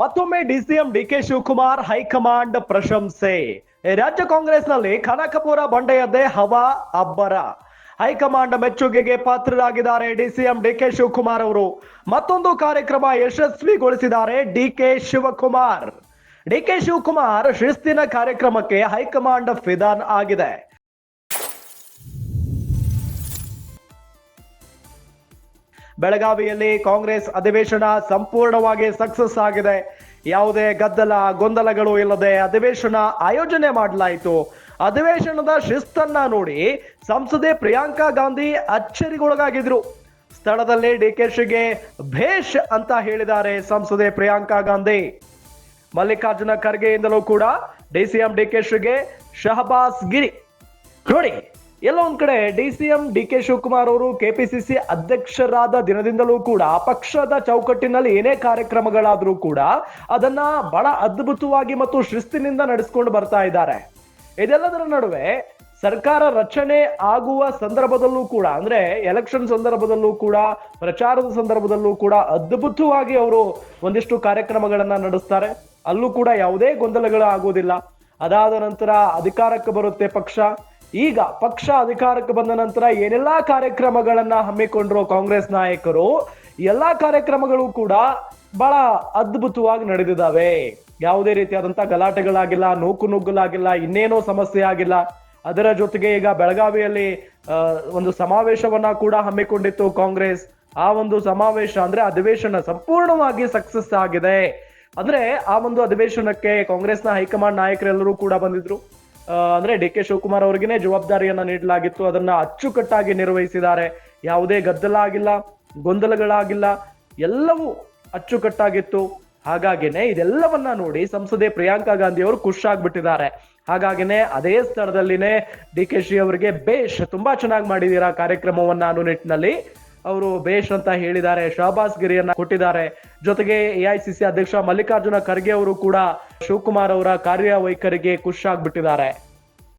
ಮತ್ತೊಮ್ಮೆ DCM DK Shivakumar high command ಪ್ರಶಂಸೆ. ರಾಜ್ಯ ಕಾಂಗ್ರೆಸ್ನಲ್ಲಿ ಕನಕಪುರ ಬಂಡೆಯದ್ದೇ ಹವಾ ಅಬ್ಬರ. ಹೈಕಮಾಂಡ್ ಮೆಚ್ಚುಗೆಗೆ ಪಾತ್ರರಾಗಿದ್ದಾರೆ ಡಿಸಿಎಂ ಡಿಕೆ ಶಿವಕುಮಾರ್ ಅವರು. ಮತ್ತೊಂದು ಕಾರ್ಯಕ್ರಮ ಯಶಸ್ವಿಗೊಳಿಸಿದ್ದಾರೆ ಡಿಕೆ ಶಿವಕುಮಾರ್. ಡಿಕೆ ಶಿವಕುಮಾರ್ ಶಿಸ್ತಿನ ಕಾರ್ಯಕ್ರಮಕ್ಕೆ ಹೈಕಮಾಂಡ್ ಫಿದಾನ್ ಆಗಿದೆ. ಬೆಳಗಾವಿಯಲ್ಲಿ ಕಾಂಗ್ರೆಸ್ ಅಧಿವೇಶನ ಸಂಪೂರ್ಣವಾಗಿ ಸಕ್ಸಸ್ ಆಗಿದೆ. ಯಾವುದೇ ಗದ್ದಲ, ಗೊಂದಲಗಳು ಇಲ್ಲದೆ ಅಧಿವೇಶನ ಆಯೋಜನೆ ಮಾಡಲಾಯಿತು. ಅಧಿವೇಶನದ ಶಿಸ್ತನ್ನ ನೋಡಿ ಸಂಸದೆ ಪ್ರಿಯಾಂಕಾ ಗಾಂಧಿ ಅಚ್ಚರಿಗೊಳಗಾಗಿದ್ರು. ಸ್ಥಳದಲ್ಲಿ ಡಿಕೆಶಿಗೆ ಭೇಷ್ ಅಂತ ಹೇಳಿದ್ದಾರೆ ಸಂಸದೆ ಪ್ರಿಯಾಂಕಾ ಗಾಂಧಿ. ಮಲ್ಲಿಕಾರ್ಜುನ ಖರ್ಗೆಯಿಂದಲೂ ಕೂಡ ಡಿಸಿಎಂ ಶಿಗೆ ಶಹಬಾಸ್ ಗಿರಿ. ನೋಡಿ ಎಲ್ಲ ಒಂದ್ ಕಡೆ D C M D K Shivakumar ಅವರು ಕೆಪಿಸಿಸಿ ಅಧ್ಯಕ್ಷರಾದ ದಿನದಿಂದಲೂ ಕೂಡ ಪಕ್ಷದ ಚೌಕಟ್ಟಿನಲ್ಲಿ ಏನೇ ಕಾರ್ಯಕ್ರಮಗಳಾದರೂ ಕೂಡ ಅದನ್ನ ಬಹಳ ಅದ್ಭುತವಾಗಿ ಮತ್ತು ಶಿಸ್ತಿನಿಂದ ನಡೆಸ್ಕೊಂಡು ಬರ್ತಾ ಇದ್ದಾರೆ. ಇದೆಲ್ಲದರ ನಡುವೆ ಸರ್ಕಾರ ರಚನೆ ಆಗುವ ಸಂದರ್ಭದಲ್ಲೂ ಕೂಡ, ಅಂದ್ರೆ ಎಲೆಕ್ಷನ್ ಸಂದರ್ಭದಲ್ಲೂ ಕೂಡ, ಪ್ರಚಾರದ ಸಂದರ್ಭದಲ್ಲೂ ಕೂಡ ಅದ್ಭುತವಾಗಿ ಅವರು ಒಂದಿಷ್ಟು ಕಾರ್ಯಕ್ರಮಗಳನ್ನ ನಡೆಸ್ತಾರೆ. ಅಲ್ಲೂ ಕೂಡ ಯಾವುದೇ ಗೊಂದಲಗಳು ಆಗುವುದಿಲ್ಲ. ಅದಾದ ನಂತರ ಅಧಿಕಾರಕ್ಕೆ ಬರುತ್ತೆ ಪಕ್ಷ. ಈಗ ಪಕ್ಷ ಅಧಿಕಾರಕ್ಕೆ ಬಂದ ನಂತರ ಏನೆಲ್ಲ ಕಾರ್ಯಕ್ರಮಗಳನ್ನ ಹಮ್ಮಿಕೊಂಡ್ರು ಕಾಂಗ್ರೆಸ್ ನಾಯಕರು, ಎಲ್ಲಾ ಕಾರ್ಯಕ್ರಮಗಳು ಕೂಡ ಬಹಳ ಅದ್ಭುತವಾಗಿ ನಡೆದಿದ್ದಾವೆ ಯಾವುದೇ ರೀತಿಯಾದಂತ ಗಲಾಟೆಗಳಾಗಿಲ್ಲ, ನೂಕು ನುಗ್ಗಲಾಗಿಲ್ಲ, ಇನ್ನೇನೋ ಸಮಸ್ಯೆ ಆಗಿಲ್ಲ. ಅದರ ಜೊತೆಗೆ ಈಗ ಬೆಳಗಾವಿಯಲ್ಲಿ ಒಂದು ಸಮಾವೇಶವನ್ನ ಕೂಡ ಹಮ್ಮಿಕೊಂಡಿತ್ತು ಕಾಂಗ್ರೆಸ್. ಆ ಒಂದು ಸಮಾವೇಶ ಅಂದ್ರೆ ಅಧಿವೇಶನ ಸಂಪೂರ್ಣವಾಗಿ ಸಕ್ಸಸ್ ಆಗಿದೆ. ಅಂದ್ರೆ ಆ ಒಂದು ಅಧಿವೇಶನಕ್ಕೆ ಕಾಂಗ್ರೆಸ್ನ ಹೈಕಮಾಂಡ್ ನಾಯಕರೆಲ್ಲರೂ ಕೂಡ ಬಂದಿದ್ರು. ಅಂದ್ರೆ ಡಿ ಕೆ ಶಿವಕುಮಾರ್ ಅವರಿಗೇನೆ ಜವಾಬ್ದಾರಿಯನ್ನ ನೀಡಲಾಗಿತ್ತು. ಅದನ್ನ ಅಚ್ಚುಕಟ್ಟಾಗಿ ನಿರ್ವಹಿಸಿದ್ದಾರೆ. ಯಾವುದೇ ಗದ್ದಲ ಆಗಿಲ್ಲ ಗೊಂದಲಗಳಾಗಿಲ್ಲ, ಎಲ್ಲವೂ ಅಚ್ಚುಕಟ್ಟಾಗಿತ್ತು. ಹಾಗಾಗಿನೇ ಇದೆಲ್ಲವನ್ನ ನೋಡಿ ಸಂಸದೆ ಪ್ರಿಯಾಂಕಾ ಗಾಂಧಿ ಅವರು ಖುಷಾಗ್ಬಿಟ್ಟಿದ್ದಾರೆ ಹಾಗಾಗಿನೇ ಅದೇ ಸ್ಥಳದಲ್ಲಿನೇ ಡಿ ಕೆ ಶಿ ಅವರಿಗೆ ಬೇಷ್ ತುಂಬಾ ಚೆನ್ನಾಗಿ ಮಾಡಿದೀರಾ ಕಾರ್ಯಕ್ರಮವನ್ನ ಅನ್ನೋ ನಿಟ್ಟಿನಲ್ಲಿ ಅವರು ಬೇಷ್ ಅಂತ ಹೇಳಿದ್ದಾರೆ, ಶಹಬಾಸ್ ಗಿರಿಯನ್ನ ಕೊಟ್ಟಿದ್ದಾರೆ. ಜೊತೆಗೆ ಎಐಸಿಸಿ ಅಧ್ಯಕ್ಷ ಮಲ್ಲಿಕಾರ್ಜುನ ಖರ್ಗೆ ಅವರು ಕೂಡ ಶಿವಕುಮಾರ್ ಅವರ ಕಾರ್ಯವೈಖರಿಗೆ ಖುಷಾಗ್ಬಿಟ್ಟಿದ್ದಾರೆ